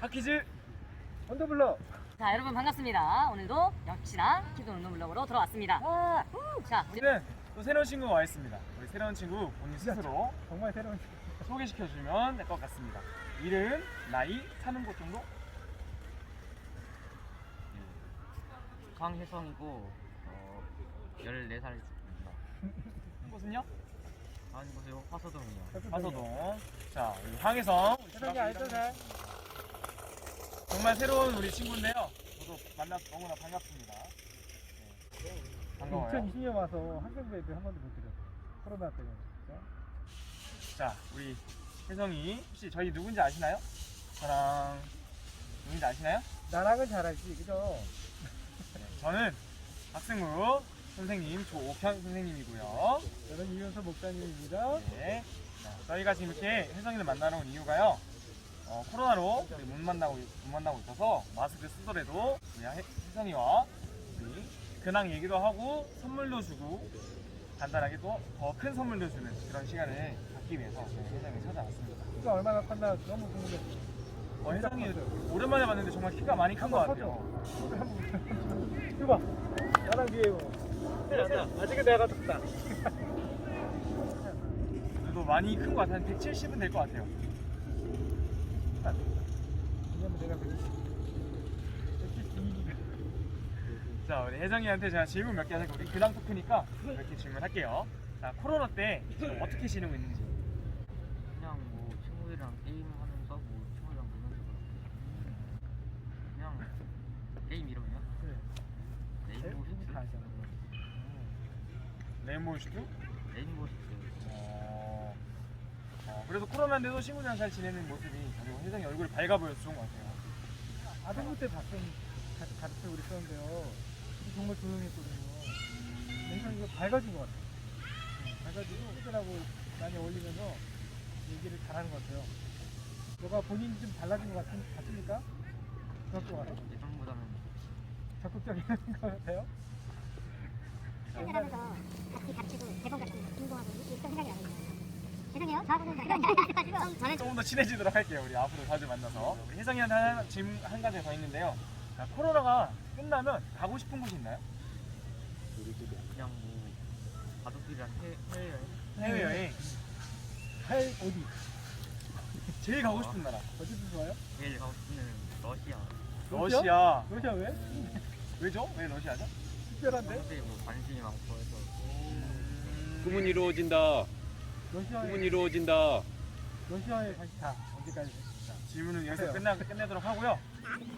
하키즈 언더블러. 자 여러분 반갑습니다. 오늘도 역시나 키도 운동 블록으로 돌아왔습니다. 와, 후, 자 우리 오늘은 또 새로운 친구가 와 있습니다. 우리 새로운 친구 본인 스스로 정말 새로운. 소개시켜 주면 될 것 같습니다. 이름, 나이, 사는 곳 정도? 강혜성이고 어, 14살입니다. 곳은요? 아니 보세요 화서동이요. 화서동. 자, 우리 황혜성. 세상에 알죠, 잘. 정말 새로운 우리 친구인데요. 저도 만나서 너무나 반갑습니다. 네. 반가워요. 2020년 와서 한경배도 한 번도 못 드렸어. 코로나 때문에. 진짜. 자, 우리 혜성이 혹시 저희 누군지 아시나요? 저랑 누군지 아시나요? 나랑은 잘 알지, 그죠? 네, 저는 학생부 선생님 조옥현 선생님이고요. 저는 이윤서 목사님입니다. 네. 자, 저희가 지금 이렇게 혜성이를 만나러 온 이유가요. 어, 코로나로 우리 못 만나고 못 만나고 있어서 마스크 쓰더라도 우리 혜- 혜성이와 우리 근황 얘기도 하고 선물도 주고 간단하게 또 더 큰 선물도 주는 그런 시간을 갖기 위해서 저희 혜성이 찾아왔습니다. 키가 얼마나 컸나 너무 궁금해. 어, 혜성이 오랜만에 봤는데 정말 키가 많이 큰 것 같아요. 이거 봐. 나랑 비해요. 아직은 내가 덥다. 그래도 많이 큰 것 같아요. 한 170은 될 것 같아요. 왜냐면 내가 172. 자, 우리 혜정이한테 제가 질문 몇 개 하니까 우리 근황 토크니까 이렇게 질문할게요. 자, 코로나 때 지금 어떻게 지내고 있는지. 그냥 뭐 친구들이랑 게임하면서 뭐 친구들이랑 놀면서 그렇게 그냥 게임 이름이요? 그래. 레인보우 알잖아. 레인보우 슈트? 레인보우 시트. 어, 어, 그래도 코로나인데도 친구들이랑 잘 지내는 모습이 그리고 혜정이 얼굴이 밝아 보여서 좋은 것 같아요. 아동부 때 봤던 같이 같이 우리 썼는데요. 정말 조용했거든요. 내가 이거 밝아진 것 같아요. 응, 밝아지고 애들하고 많이 어울리면서 얘기를 잘하는 것 같아요. 너가 본인이 좀 달라진 것 같은, 같습니까? 그럴 것 같아요. 예전보다는 적극적인 것 같아요. 하면서 같이 다치고 대본 같은 거 공부하고 있던 생각이 나거든요. 죄송해요. 저하고는 저는 조금 더 친해지도록 할게요. 우리 앞으로 자주 만나서. 우리 혜정이한테 한, 질문 한 가지 더 있는데요. 자, 코로나가 끝나면 가고 싶은 곳이 있나요? 그냥 뭐 가족들이랑 해, 해외여행 해외여행. 할 어디? 제일 가고 싶은 나라. 어디도 좋아요? 제일 가고 싶은 러시아. 러시아. 러시아 왜? 왜죠? 왜 러시아죠? 특별한데? 뭐 관심이 많고 해서 꿈은 이루어진다. 꿈은 이루어진다. 러시아에 다시 가 언제까지? 자, 질문은 여기서. 끝나, 끝내도록 하고요.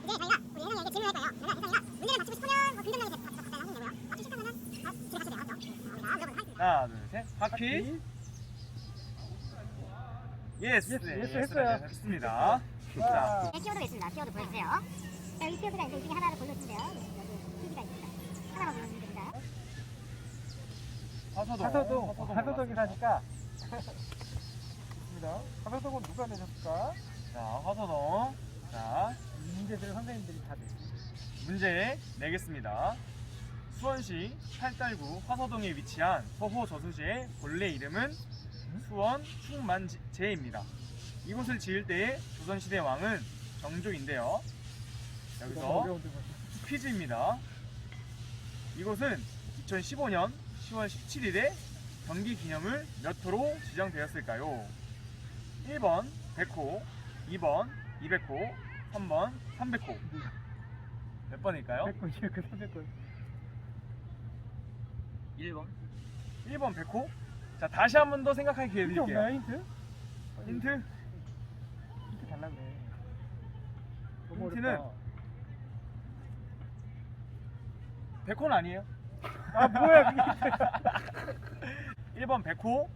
이제 저희가 우리 혜성이에게 질문할 거예요. 그러면 혜성이가 문제를 맞추고 싶으면 뭐 긍정적인 답 답변을 하시면 되고요. 맞추기 싫다면은 아, 집에 가셔도 돼요. 맞죠? 어, 우리가 무조건 하겠습니다. 하나, 둘, 셋. 하키. 예스. 예스, 네, 예스 예스, 했어요. 네, 했습니다. 자, 와, 네, 키워드 있습니다. 키워드 보여주세요. 자, 이 키워드가 이제 이 중에 하나를 골라주세요. 여기 TV가 있습니다. 하나만 골라주면 됩니다. 화서동. 하서동, 하서동에 골랐습니다. 사니까. 좋습니다. 하서동은 누가 내셨을까? 자, 화서동. 자, 이 문제들 선생님들이 다 내. 문제 내겠습니다. 수원시 팔달구 화서동에 위치한 서호 저수지의 본래 이름은 수원 충만제입니다. 이곳을 지을 때의 조선시대 왕은 정조인데요. 여기서 어려운데 뭐. 퀴즈입니다. 이곳은 2015년 10월 17일에 경기 기념을 몇 호로 지정되었을까요? 1번 100호, 2번 200호, 3번 300호. 몇 번일까요? 100건, 200건, 300건. 1번 1번 100호. 자, 다시 한 번 더 생각할 기회 힌트 드릴게요. 없나요, 힌트? 힌트? 힌트 달라 그래. 너무 힌트는 어렵다. 100호는 아니에요. 아, 뭐야, 그게. 1번 100호,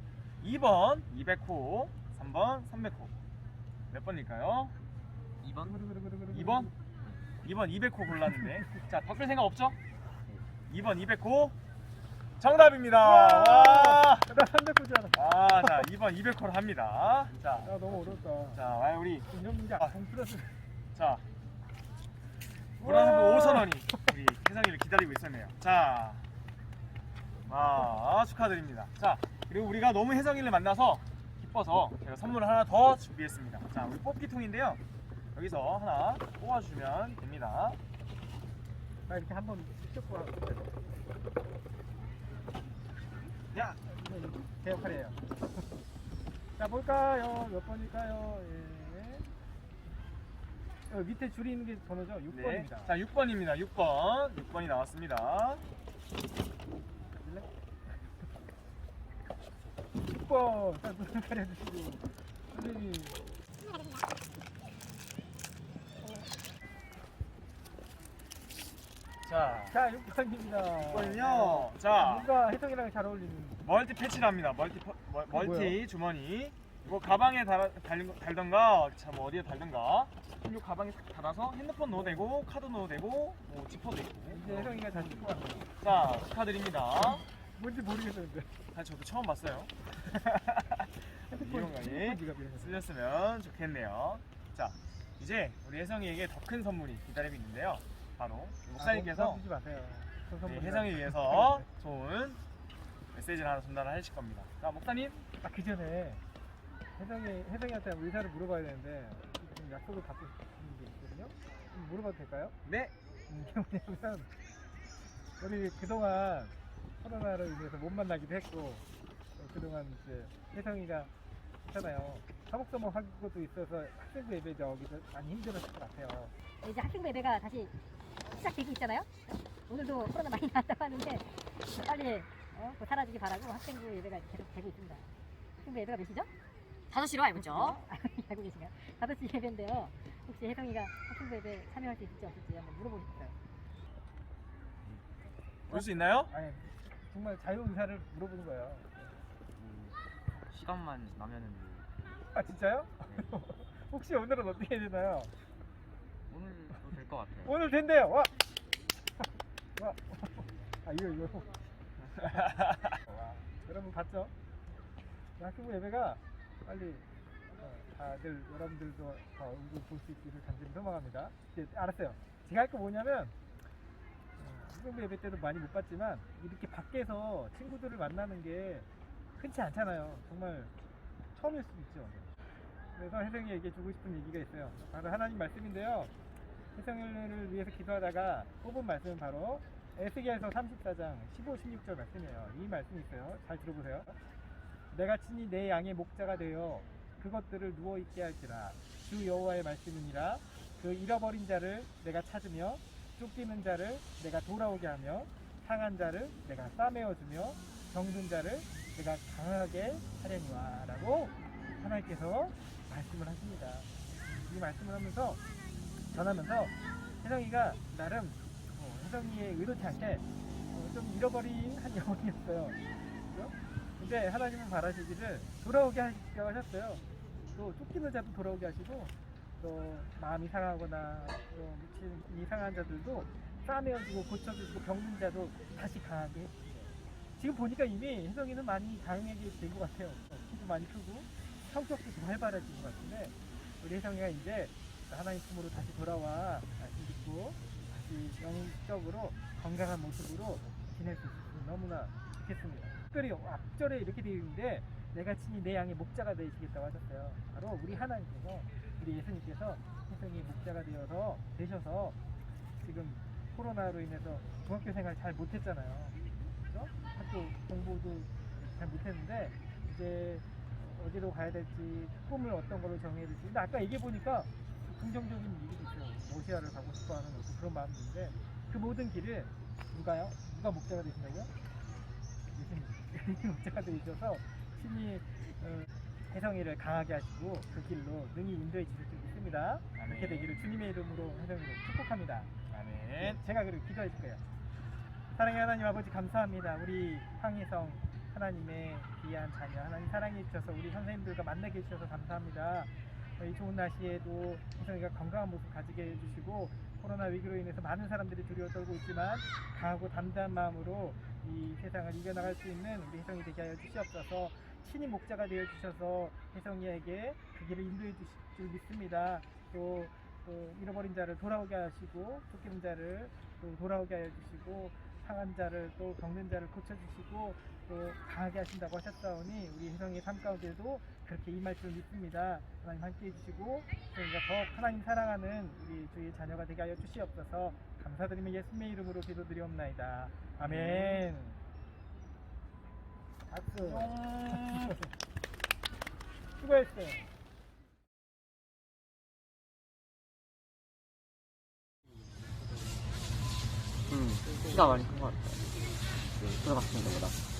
2번 200호, 3번 300호. 몇 번일까요? 2번 2번? 2번 200호 골랐는데. 자, 바꿀 생각 없죠? 2번 200호. 정답입니다. 와! 나 300건 줄 알았어. 아, 자, 2번 200호를 합니다. 자, 야, 너무 어렵다. 자, 와요, 우리. 이런 문제 안 풀었어. 자, 무한부 5,000원이 우리 혜성이를 기다리고 있었네요. 자, 아, 축하드립니다. 자, 그리고 우리가 너무 혜성이를 만나서 기뻐서 제가 선물을 하나 더 준비했습니다. 자, 우리 뽑기통인데요. 여기서 하나 뽑아주면 됩니다. 나 이렇게 한번 쭉 하고 야, 제 역할이에요. 자 볼까요? 몇 번일까요? 예. 어, 밑에 줄이 있는 게 번호죠? 6번입니다. 네. 자, 6번입니다. 6번. 6번이 나왔습니다. 6번. 자, 눈을 가려주시고. 선생님. 자, 자, 6번입니다. 6번은요. 자, 뭔가 혜성이랑 잘 어울리는. 멀티 패치랍니다. 멀티 퍼- 멀, 멀티 뭐예요? 주머니. 이거 가방에 달아, 달린, 달던가, 참 어디에 달던가. 이 가방에 딱 달아서 핸드폰 넣어도 되고, 카드 넣어도 되고, 뭐 지퍼도 있고. 이제 혜성이가 잘 찍고 왔네. 자, 축하드립니다. 뭔지 모르겠었는데. 사실 저도 처음 봤어요. 이용관이 거. 쓰셨으면 좋겠네요. 자, 이제 우리 혜성이에게 더 큰 선물이 기다리고 있는데요. 바로 목사님께서 아, 주지 마세요. 저 네, 선물이라. 혜성이 위해서 좋은 메시지를 하나 전달을 하실 겁니다. 자, 목사님. 아, 그 전에 혜성이 혜성이한테 의사를 물어봐야 되는데 지금 약속을 받고 있는 게 있거든요. 좀 물어봐도 될까요? 네. 음, 이게 뭐냐면 우리 그동안 코로나로 인해서 못 만나기도 했고 어, 그동안 이제 혜성이가 있잖아요. 사복서목 할 것도 있어서 학생부 예배 저기도 많이 힘들었을 것 같아요. 이제 학생부 예배가 다시 시작되고 있잖아요. 오늘도 코로나 많이 나왔다고 하는데 빨리 어, 곧 사라지기 바라고 학생부 예배가 계속 되고 있습니다. 학생부 예배가 몇 시죠? 5시로 알고 있죠. 알고 계신가요? 5시 예배인데요. 혹시 혜성이가 학생부 예배 참여할 수 있을지 없을지 한번 물어보고 싶어요. 볼 수 있나요? 아니 정말 자유 의사를 물어보는 거예요. 그 시간만 나면은 아 진짜요? 네. 혹시 오늘은 어떻게 되나요? 오늘도 될 것 같아요. 오늘 된대요. 와. 와. 아 이거 이거. 와. 여러분 봤죠? 학교부 예배가 빨리 어, 다들 여러분들도 어, 얼굴 볼 수 있기를 간절히 소망합니다. 이제 알았어요. 제가 할 거 뭐냐면 어, 학교부 예배 때도 많이 못 봤지만 이렇게 밖에서 친구들을 만나는 게 흔치 않잖아요. 정말 처음일 수도 있죠. 그래서 혜성이에게 주고 싶은 얘기가 있어요. 바로 하나님 말씀인데요. 혜성이를 위해서 기도하다가 뽑은 말씀은 바로 에스겔서 34장 15, 16절 말씀이에요. 이 말씀이 있어요. 잘 들어보세요. 내가 친히 내 양의 목자가 되어 그것들을 누워 있게 할지라 주 여호와의 말씀이니라 그 잃어버린 자를 내가 찾으며 쫓기는 자를 내가 돌아오게 하며 상한 자를 내가 싸매어 주며 병든 자를 내가 강하게 하려니와라고 하나님께서 말씀을 하십니다. 이 말씀을 하면서 전하면서 혜성이가 나름 어, 혜성이의 의도치 않게 어, 좀 잃어버린 한 영혼이었어요. 그죠? 근데 하나님은 바라시기를 돌아오게 하셨어요. 또 쫓기는 자도 돌아오게 하시고 또 마음이 상하거나 또 미친 이상한 자들도 싸매어주고 고쳐주고 병든 자도 다시 강하게. 지금 보니까 이미 혜성이는 많이 강하게 된 것 같아요. 키도 많이 크고 성격도 좀 활발해진 것 같은데 우리 혜성이가 이제 하나님 품으로 다시 돌아와 말씀 듣고 다시 영적으로 건강한 모습으로 지낼 수 있으면 너무나 좋겠습니다. 특별히 앞절에 이렇게 되어 있는데 내가 친히 내 양의 목자가 되시겠다고 하셨어요. 바로 우리 하나님께서 우리 예수님께서 혜성이 목자가 되어서 되셔서 지금 코로나로 인해서 중학교 생활 잘 못했잖아요. 그죠? 학교 공부도 잘 못했는데 이제 어디로 가야 될지 꿈을 어떤 걸로 정해야 될지 근데 아까 얘기해 보니까 긍정적인 얘기도 있어요 러시아를 가고 싶어하는 그런 마음도 있는데 그 모든 길을 누가요? 누가 목자가 되신다고요? 예수님 목자가 되셔서 신이 어, 혜성이를 강하게 하시고 그 길로 능히 인도해 주실 줄 믿습니다 그렇게 되기를 주님의 이름으로 혜성이를 축복합니다 아멘. 제가 그리고 기도해 줄 거예요. 사랑의 하나님 아버지 감사합니다. 우리 황희성 하나님의 귀한 자녀 하나님 사랑해 주셔서 우리 선생님들과 만나게 해주셔서 감사합니다. 어, 이 좋은 날씨에도 혜성이가 건강한 모습 가지게 해주시고 코로나 위기로 인해서 많은 사람들이 두려워 떨고 있지만 강하고 담대한 마음으로 이 세상을 이겨나갈 수 있는 우리 혜성이 되게 하여 주시옵소서 신이 목자가 되어 주셔서 혜성이에게 그 길을 인도해 주실 줄 믿습니다. 또 또 잃어버린 자를 돌아오게 하시고 쫓기는 자를 또 돌아오게 하여 주시고 상한 자를 또 병든 자를 고쳐 주시고 또 강하게 하신다고 하셨사오니 우리 혜성이의 삶 가운데도 그렇게 임할 줄 믿습니다. 하나님 함께 해 주시고 저희가 더욱 하나님 사랑하는 우리 주의 자녀가 되게 하여 주시옵소서 감사드리며 예수님의 이름으로 기도드리옵나이다. 아멘. 박수. 수고했어요. 음, 키가 많이 큰 것 같아요. 들어갔습니다, 보다.